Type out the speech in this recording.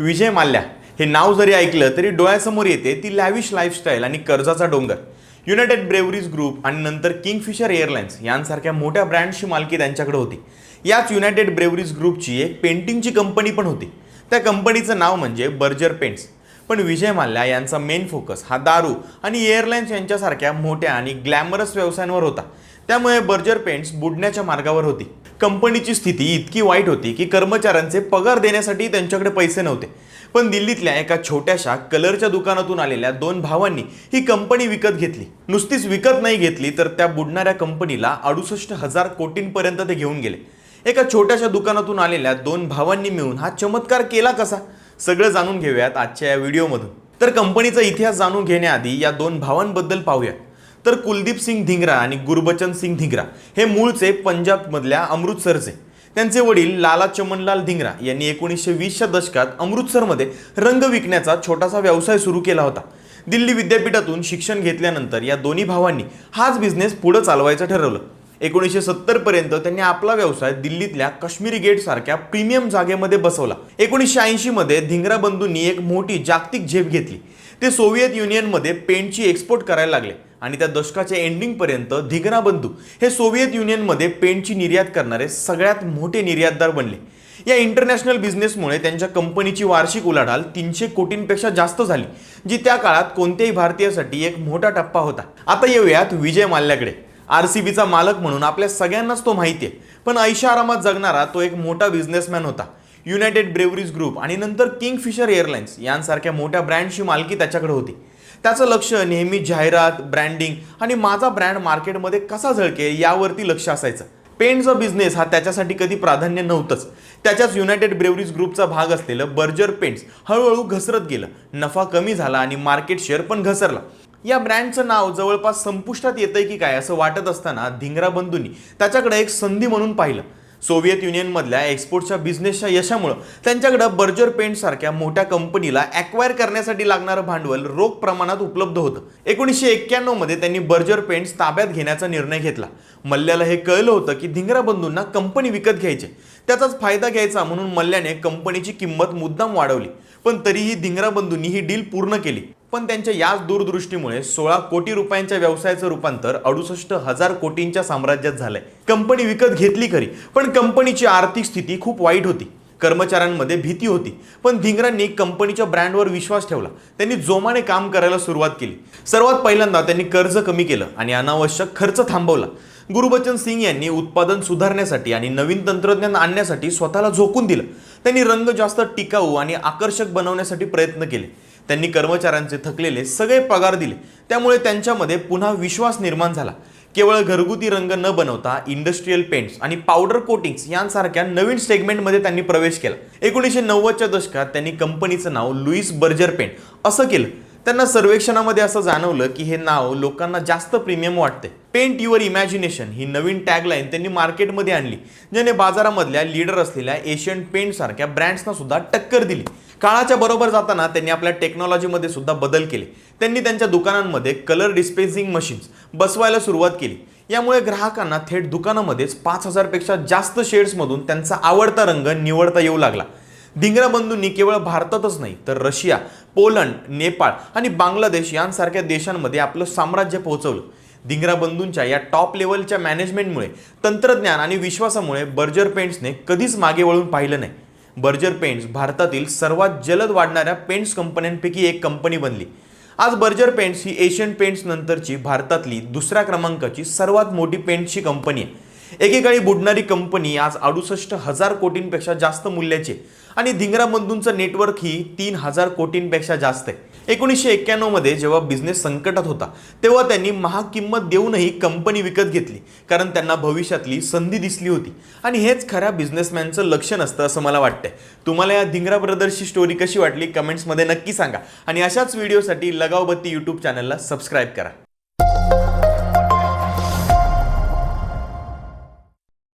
विजय माल्या. हे नाव जरी ऐकलं तरी डोळ्यासमोर येते ती लॅविश लाईफस्टाईल आणि कर्जाचा डोंगर. युनायटेड ब्रेवरीज ग्रुप आणि नंतर किंगफिशर एअरलाइन्स यांसारख्या मोठ्या ब्रँडची मालकी त्यांच्याकडे होती. याच युनायटेड ब्रेवरीज ग्रुपची एक पेंटिंगची कंपनी पण होती. त्या कंपनीचं नाव म्हणजे बर्जर पेंट्स पण विजय माल्या यांचा मेन फोकस हा दारू आणि एअरलाइन्स यांच्यासारख्या मोठ्या आणि ग्लॅमरस व्यवसायांवर होता. त्यामुळे बर्जर पेंट्स बुडण्याच्या मार्गावर होती. कंपनीची स्थिती इतकी वाईट होती की कर्मचाऱ्यांचे पगार देण्यासाठी त्यांच्याकडे पैसे नव्हते. पण दिल्लीतल्या एका छोट्याशा कलरच्या दुकानातून आलेल्या दोन भावांनी ही कंपनी विकत घेतली. नुसतीच विकत नाही घेतली तर त्या बुडणाऱ्या कंपनीला अडुसष्ट हजार कोटींपर्यंत ते घेऊन गेले. एका छोट्याशा दुकानातून आलेल्या दोन भावांनी मिळून हा चमत्कार केला कसा? सगळं जाणून घेऊयात आजच्या या व्हिडिओमधून. तर कंपनीचा इतिहास जाणून घेण्याआधी या दोन भावांबद्दल पाहूया. तर कुलदीप सिंग धिंगरा आणि गुरबचन सिंग धिंगरा हे मूळचे पंजाबमधल्या अमृतसरचे त्यांचे वडील लाला चमनलाल धिंगरा यांनी एकोणीसशे वीसच्या दशकात अमृतसरमध्ये रंग विकण्याचा छोटासा व्यवसाय सुरू केला होता. दिल्ली विद्यापीठातून शिक्षण घेतल्यानंतर या दोन्ही भावांनी हाच बिझनेस पुढे चालवायचं ठरवलं. एकोणीसशे सत्तर पर्यंत त्यांनी आपला व्यवसाय दिल्लीतल्या काश्मीरी गेट सारख्या प्रीमियम जागेमध्ये बसवला. एकोणीसशे ऐंशी मध्ये धिंगरा बंधूंनी एक मोठी जागतिक झेप घेतली. ते सोव्हिएत युनियनमध्ये पेंटची एक्सपोर्ट करायला लागले. आणि त्या दशकाच्या एंडिंगपर्यंत पर्यंत बंधू हे सोव्हिएत युनियनमध्ये पेंटची निर्यात करणारे सगळ्यात मोठे निर्यातदार बनले. या इंटरनॅशनल बिझनेसमुळे त्यांच्या कंपनीची वार्षिक उलाढाल तीनशे कोटींपेक्षा जास्त झाली जी त्या काळात कोणत्याही भारतीयासाठी एक मोठा टप्पा होता. आता येऊयात विजय माल्याकडे. आर सी बीचा मालक म्हणून आपल्या सगळ्यांनाच तो माहिती आहे. पण ऐशारामात जगणारा तो एक मोठा बिझनेसमॅन होता. युनायटेड ब्रेवरीज ग्रुप आणि नंतर किंगफिशर एअरलाइन्स यांसारख्या मोठ्या ब्रँडची मालकी त्याच्याकडे होती. त्याचं लक्ष नेहमी जाहिरात ब्रँडिंग आणि माझा ब्रँड मार्केटमध्ये कसा झळके यावरती लक्ष असायचं. पेंटचा बिझनेस हा त्याच्यासाठी कधी प्राधान्य नव्हतंच. त्याच्याच युनायटेड ब्रेवरीज ग्रुपचा भाग असलेलं बर्जर पेंट्स हळूहळू घसरत गेलं. नफा कमी झाला आणि मार्केट शेअर पण घसरला. या ब्रँडचं नाव जवळपास संपुष्टात येतंय की काय असं वाटत असताना धिंगरा बंधूंनी त्याच्याकडे एक संधी म्हणून पाहिलं. सोव्हिएत युनियनमधल्या एक्सपोर्टच्या बिझनेसच्या यशामुळं त्यांच्याकडं बर्जर पेंट सारख्या मोठ्या कंपनीला ॲक्वायर करण्यासाठी लागणारं भांडवल रोख प्रमाणात उपलब्ध होतं. एकोणीसशे एक्क्याण्णवमध्ये त्यांनी बर्जर पेंट्स ताब्यात घेण्याचा निर्णय घेतला. मल्ल्याला हे कळलं होतं की धिंगरा बंधूंना कंपनी विकत घ्यायची. त्याचाच फायदा घ्यायचा म्हणून मल्ल्याने कंपनीची किंमत मुद्दाम वाढवली. पण तरीही धिंगरा बंधूंनी ही डील पूर्ण केली. पण त्यांच्या याच दूरदृष्टीमुळे सोळा कोटी रुपयांच्या व्यवसायाचं रूपांतर अडुसष्ट हजार कोटींच्या साम्राज्यात झालंय. कंपनी विकत घेतली खरी पण कंपनीची आर्थिक स्थिती खूप वाईट होती. कर्मचाऱ्यांमध्ये भीती होती. पण धिंगरांनी कंपनीच्या ब्रँडवर विश्वास ठेवला. त्यांनी जोमाने काम करायला सुरुवात केली. सर्वात पहिल्यांदा त्यांनी कर्ज कमी केलं आणि अनावश्यक खर्च थांबवला. गुरुबचन सिंग यांनी उत्पादन सुधारण्यासाठी आणि नवीन तंत्रज्ञान आणण्यासाठी स्वतःला झोकून दिलं. त्यांनी रंग जास्त टिकाऊ आणि आकर्षक बनवण्यासाठी प्रयत्न केले. त्यांनी कर्मचाऱ्यांचे थकलेले सगळे पगार दिले. त्यामुळे त्यांच्यामध्ये पुन्हा विश्वास निर्माण झाला. केवळ घरगुती रंग न बनवता इंडस्ट्रीयल पेंट्स आणि पावडर कोटिंग्स यांसारख्या नवीन सेगमेंटमध्ये त्यांनी प्रवेश केला. एकोणीसशे नव्वदच्या दशकात त्यांनी कंपनीचं नाव लुईस बर्जर पेंट असं केलं. त्यांना सर्वेक्षणामध्ये असं जाणवलं की हे नाव लोकांना जास्त प्रीमियम वाटते पेंट युअर इमॅजिनेशन ही नवीन टॅगलाईन त्यांनी मार्केटमध्ये आणली ज्याने बाजारामधल्या लीडर असलेल्या एशियन पेंट सारख्या ब्रँड्सना सुद्धा टक्कर दिली. काळाच्या बरोबर जाताना त्यांनी आपल्या टेक्नॉलॉजीमध्ये सुद्धा बदल केले. त्यांनी त्यांच्या दुकानांमध्ये कलर डिस्पेन्सिंग मशीन्स बसवायला सुरुवात केली. यामुळे ग्राहकांना थेट दुकानामध्येच पाच हजारपेक्षा जास्त शेड्समधून त्यांचा आवडता रंग निवडता येऊ लागला. धिंगरा बंधूंनी केवळ भारतातच नाही तर रशिया पोलंड नेपाळ आणि बांगलादेश यांसारख्या देशांमध्ये आपलं साम्राज्य पोहोचवलं. धिंगरा बंधूंच्या या टॉप लेवलच्या मॅनेजमेंटमुळे तंत्रज्ञान आणि विश्वासामुळे बर्जर पेंट्सने कधीच मागे वळून पाहिलं नाही. बर्जर पेंट्स भारतातील सर्वात जलद वाढणाऱ्या पेंट्स कंपन्यांपैकी एक कंपनी बनली. आज बर्जर पेंट्स ही एशियन पेंट्स नंतरची भारतातली दुसऱ्या क्रमांकाची सर्वात मोठी पेंट्सची कंपनी आहे. एकेकाळी बुडणारी कंपनी आज अडुसष्ट हजार कोटींपेक्षा जास्त मूल्याची आणि धिंगरा बंधूंचं नेटवर्क ही तीन हजार कोटींपेक्षा जास्त आहे. एकोणीसशे एक्क्याण्णवमध्ये जेव्हा बिझनेस संकटात होता तेव्हा त्यांनी महाग किंमत देऊनही कंपनी विकत घेतली. कारण त्यांना भविष्यातली संधी दिसली होती. आणि हेच खऱ्या बिझनेसमॅनचं लक्ष नसतं असं मला वाटतंय. तुम्हाला या धिंगरा ब्रदर्सची स्टोरी कशी वाटली कमेंट्समध्ये नक्की सांगा. आणि अशाच व्हिडिओसाठी लगावबत्ती यूट्यूब चॅनलला सबस्क्राईब करा.